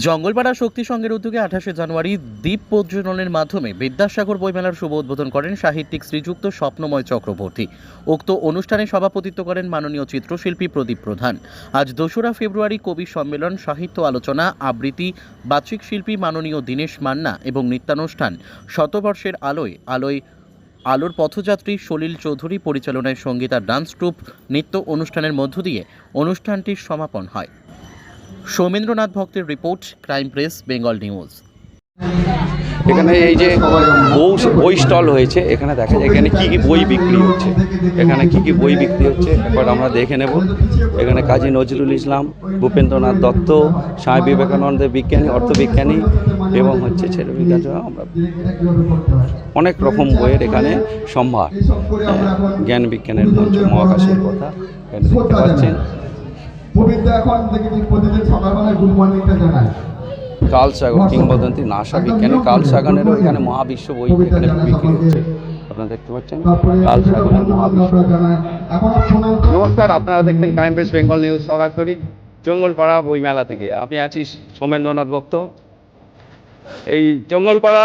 জঙ্গলপাড়া শক্তি সংঘের উদ্যোগে আঠাশে জানুয়ারি দ্বীপ প্রজ্বলনের মাধ্যমে বিদ্যাসাগর বইমেলার শুভ উদ্বোধন করেন সাহিত্যিক শ্রীযুক্ত স্বপ্নময় চক্রবর্তী। উক্ত অনুষ্ঠানে সভাপতিত্ব করেন মাননীয় চিত্রশিল্পী প্রদীপ প্রধান। আজ দোসরা ফেব্রুয়ারি কবি সম্মেলন, সাহিত্য আলোচনা, আবৃত্তি বাচিক শিল্পী মাননীয় দীনেশ মান্না এবং নৃত্যানুষ্ঠান, শতবর্ষের আলোয় আলোয়, আলোর পথযাত্রী সলিল চৌধুরী পরিচালনায় সংগীত ডান্স ট্রুপ, নৃত্য অনুষ্ঠানের মধ্য দিয়ে অনুষ্ঠানটির সমাপন হয়। সৌমেন্দ্রনাথ ভক্তের report crime press Bengal news. এখানে এই যে বউ বই স্টল হয়েছে এখানে দেখা যায় এখানে কী কী বই বিক্রি হচ্ছে। এখানে কী কী বই বিক্রি হচ্ছে একবার আমরা দেখে নেব। এখানে কাজী নজরুল ইসলাম ভূপেন্দ্রনাথ দত্ত স্বামী বিবেকানন্দের বিজ্ঞানী অর্থবিজ্ঞানী এবং হচ্ছে ছেলে বিজ্ঞান আমরা অনেক রকম বইয়ের এখানে সম্ভার হ্যাঁ, জ্ঞান বিজ্ঞানের মঞ্চ মহাকাশের কথা এখানে দেখতে পাচ্ছেন। পবিত্র এখন থেকে প্রতিদিন সকালবেলায় গুড মর্নিংটা জানায়। কাল সাগর কিংবদন্তি নাসা বিজ্ঞানী কাল সাগানেরও এখানে মহাবিশ্ব বই এখানে বিক্রি হচ্ছে। আপনারা দেখতে পাচ্ছেন? কাল সাগানের মহাবিশ্ব। আমরা জানাই এখনও শোনান নমস্কার আপনারা দেখবেন ক্রাইম প্রেস বেঙ্গল নিউজ সরাসরি জঙ্গলপাড়া বইমেলা থেকে। আমি আছি সোমেন্দ্রনাথ ভক্ত? এই জঙ্গলপাড়া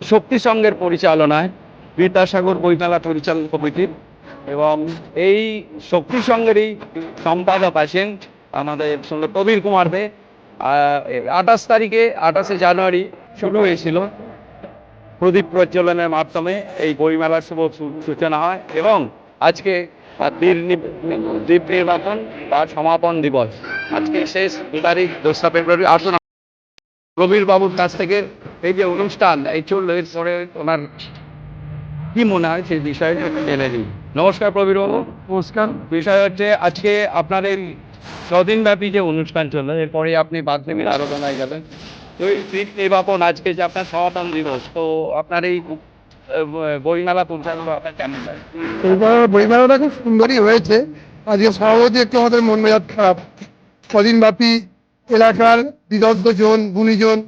শক্তি সংঘের পরিচালনায় বিদ্যাসাগর বইমেলা পরিচালন কমিটির এবং এই শক্তি সঙ্গেরই সম্পাদক আছেন আমাদের প্রবীর কুমার দে আঠাশ তারিখে, আঠাশে জানুয়ারি শুরু হয়েছিল। প্রদীপ প্রজ্বলনের মাধ্যমে এই বইমেলার শুভ সূচনা হয় এবং আজকে দ্বীপ নির্বাচন বা সমাপন দিবস। আজকে শেষ তারিখ, দোসরা ফেব্রুয়ারি। আসুন প্রবীর বাবুর কাছ থেকে এই যে অনুষ্ঠান, এই চলল পরে ওনার কি মনে হয় সেই বিষয়ে জেনে নিই। নমস্কার প্রবীর বাবু। নমস্কার। বিষয় হচ্ছে আজকে আপনার এই ছদিন ব্যাপী যে অনুষ্ঠান চলল এরপরে আপনি বাথরুমের আলোচনায় যাবেন। তো এই দ্বীপ নির্বাপন আজকে যে আপনার সমাপন দিবস তো আপনার এই বইমেলা পরিচালনা আপনার কেমন বইমেলাটা খুব সুন্দরই হয়েছে। আজকে সভাপতি একটু আমাদের মন মেজাজ খারাপ। কদিন ব্যাপী এলাকার বিদগ্ধ জন গুণীজন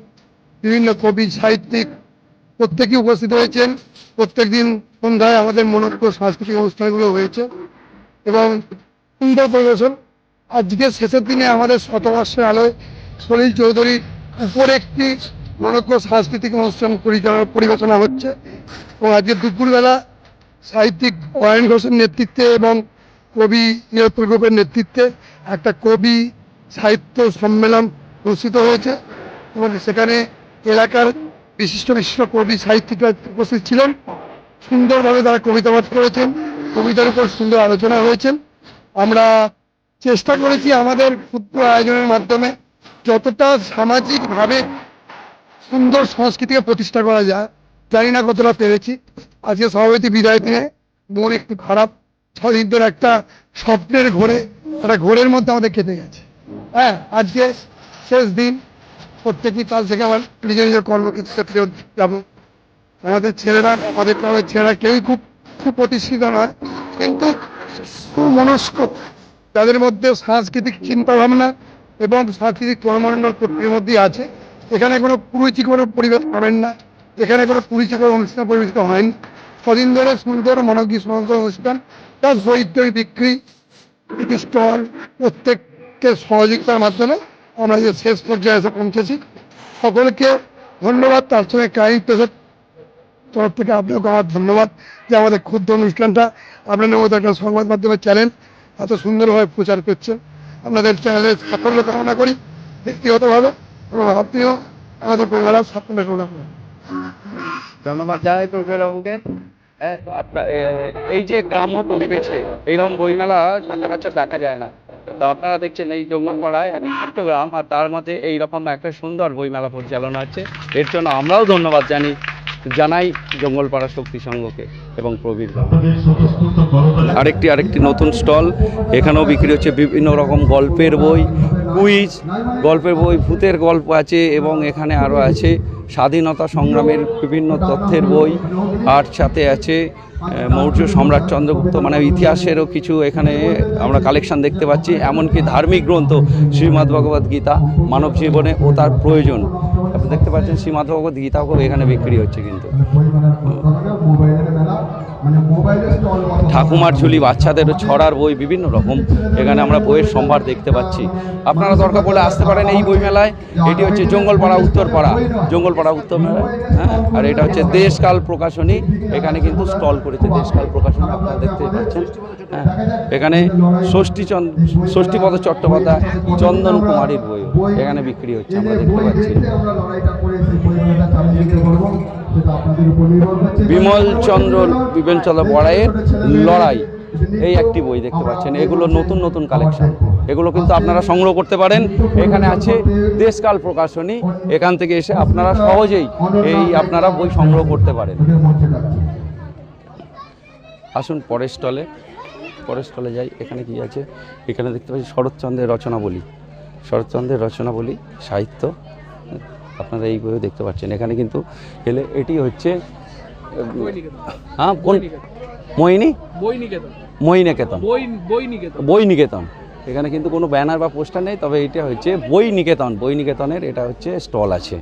বিভিন্ন কবি সাহিত্যিক প্রত্যেকেই উপস্থিত হয়েছেন। প্রত্যেক দিন সন্ধ্যায় আমাদের মনোজ্ঞ সাংস্কৃতিক অনুষ্ঠানগুলো হয়েছে এবং সুন্দর পরিবেশন। আজকে শেষের দিনে আমাদের শতবর্ষের আলোয় সলিল চৌধুরী উপরে একটি মনোজ্ঞ সাংস্কৃতিক অনুষ্ঠান পরিচালনা পরিবেশনা হচ্ছে এবং আজকে দুপুরবেলা সাহিত্যিক অয়ন ঘোষের নেতৃত্বে এবং কবি গ্রুপের নেতৃত্বে একটা কবি সাহিত্য সম্মেলন অনুষ্ঠিত হয়েছে এবং সেখানে এলাকার বিশিষ্ট বিশিষ্ট কবি সাহিত্যিকরা উপস্থিত ছিলেন। সুন্দরভাবে তারা কবিতা পাঠ করেছেন, কবিতার উপর সুন্দর আলোচনা হয়েছেন। আমরা চেষ্টা করেছি আমাদের ক্ষুদ্র আয়োজনের মাধ্যমে যতটা সামাজিকভাবে সুন্দর সংস্কৃতিকে প্রতিষ্ঠা করা যায়, জানি না কতটা পেরেছি। আজকে সভাপতি বিদায় দিনে মন একটু খারাপ ধরে একটা স্বপ্নের ঘোরে, একটা ঘোরের মধ্যে আমাদের কেটে গেছে। হ্যাঁ আজকে শেষ দিন। প্রত্যেকই কাল থেকে আমার নিজের নিজের কর্মক্ষেত্রে যাব। আমাদের ছেলেরা, আমাদের গ্রামের ছেলেরা কেউই খুব খুব প্রতিষ্ঠিত নয়, কিন্তু সুমনস্ক। তাদের মধ্যে সাংস্কৃতিক চিন্তা ভাবনা এবং সাংস্কৃতিক কর্মমণ্ডল প্রক্রিয়ার মধ্যেই আছে। এখানে কোনো পুরুচিকর পরিবেশ পাবেন না। এখানে কোনো পুরুচিকর অনুষ্ঠান পরিবেশিত হয়নি। কদিন ধরে সুন্দর মনোজ্ঞ সমগ্র অনুষ্ঠান, তার বৈদ্য বিক্রি স্টল প্রত্যেককে সহযোগিতার মাধ্যমে আমরা যে শেষ পর্যায়ে এসে পৌঁছেছি সকলকে ধন্যবাদ। তার সঙ্গে ক্রাইম প্রেসের তরফ থেকে আপনাকে আমার ধন্যবাদ যে আমাদের ক্ষুদ্র অনুষ্ঠানটা আপনাদের মতো একটা সংবাদ মাধ্যমের চ্যানেল এত সুন্দরভাবে প্রচার করছেন। আপনাদের চ্যানেলের সাফল্য কামনা করি ব্যক্তিগতভাবে এবং আপনিও আমাদের পরিবারের সাফল্য কামনা করেন ধন্যবাদ। জানাই প্রবীর বাবুকে হ্যাঁ, এই যে গ্রাম্য পরিবেশে এইরকম বইমেলা সচরাচর দেখা যায় না। তো আপনারা দেখছেন এই জঙ্গলপাড়ায় ছোট্ট গ্রাম আর তার মধ্যে এইরকম একটা সুন্দর বইমেলা পরিচালনা হচ্ছে। এর জন্য আমরাও ধন্যবাদ জানি, জানাই জঙ্গলপাড়া শক্তি সংঘকে এবং প্রবীর আরেকটি আরেকটি নতুন স্টল, এখানেও বিক্রি হচ্ছে বিভিন্ন রকম গল্পের বই, কুইজ, গল্পের বই, ভূতের গল্প আছে এবং এখানে আরও আছে। স্বাধীনতা সংগ্রামের বিভিন্ন তথ্যের বই আর সাথে আছে মৌর্য সম্রাট চন্দ্রগুপ্ত মানে ইতিহাসেরও কিছু এখানে আমরা কালেকশন দেখতে পাচ্ছি এমনকি ধার্মিক গ্রন্থ শ্রীমদ্ ভগবত গীতা মানব জীবনে ও তার প্রয়োজন। আপনি দেখতে পাচ্ছেন শ্রীমদ্ ভগবত গীতাও এখানে বিক্রি হচ্ছে কিন্তু। মানে ঠাকুমার ঝুলি বাচ্চাদের ছড়ার বই বিভিন্ন রকম। এখানে আমরা বইয়ের সম্ভার দেখতে পাচ্ছি। আপনারা দরকার পড়লে আসতে পারেন এই বই মেলায় এটি হচ্ছে জঙ্গলপাড়া উত্তরপাড়া। জঙ্গলপাড়া উত্তরপাড়া। হ্যাঁ? আর এটা হচ্ছে দেশকাল প্রকাশনী। এখানে কিন্তু স্টল করেছে দেশকাল প্রকাশনী আপনারা দেখতে পাচ্ছেন। হ্যাঁ? এখানে ষষ্ঠীচন্দ ষষ্ঠীপদ চট্টোপাধ্যায় চন্দন কুমারীর বই এখানে বিক্রি হচ্ছে আমরা দেখতে পাচ্ছি আমরা লড়াইটা করে সেই পরিমাণটা চালিয়ে যেতে পারব সেটা আপনাদের উপর নির্ভর করছে বিমল চন্দ্র বিপিন চন্দ্র বড়াইয়ের লড়াই। এই একটি বই দেখতে পাচ্ছেন। এগুলো নতুন নতুন কালেকশন এগুলো কিন্তু আপনারা সংগ্রহ করতে পারেন। এখানে আছে দেশকাল প্রকাশনী। এখান থেকে এসে আপনারা সহজেই এই আপনারা বই সংগ্রহ করতে পারেন। আসুন পরের স্টলে। পরের স্টলে যাই। এখানে কি আছে? এখানে দেখতে পাচ্ছি শরৎচন্দ্রের রচনাবলী। শরৎচন্দ্রের রচনাবলী সাহিত্য। আপনারা এইভাবে দেখতে পাচ্ছেন। এখানে কিন্তু এলে এটি হচ্ছে হ্যাঁ কোন? মোহিনী বই নিকেতন এখানে কিন্তু কোনো ব্যানার বা পোস্টার নেই তবে এটা হচ্ছে বই নিকেতন বই নিকেতনের এটা হচ্ছে স্টল আছে।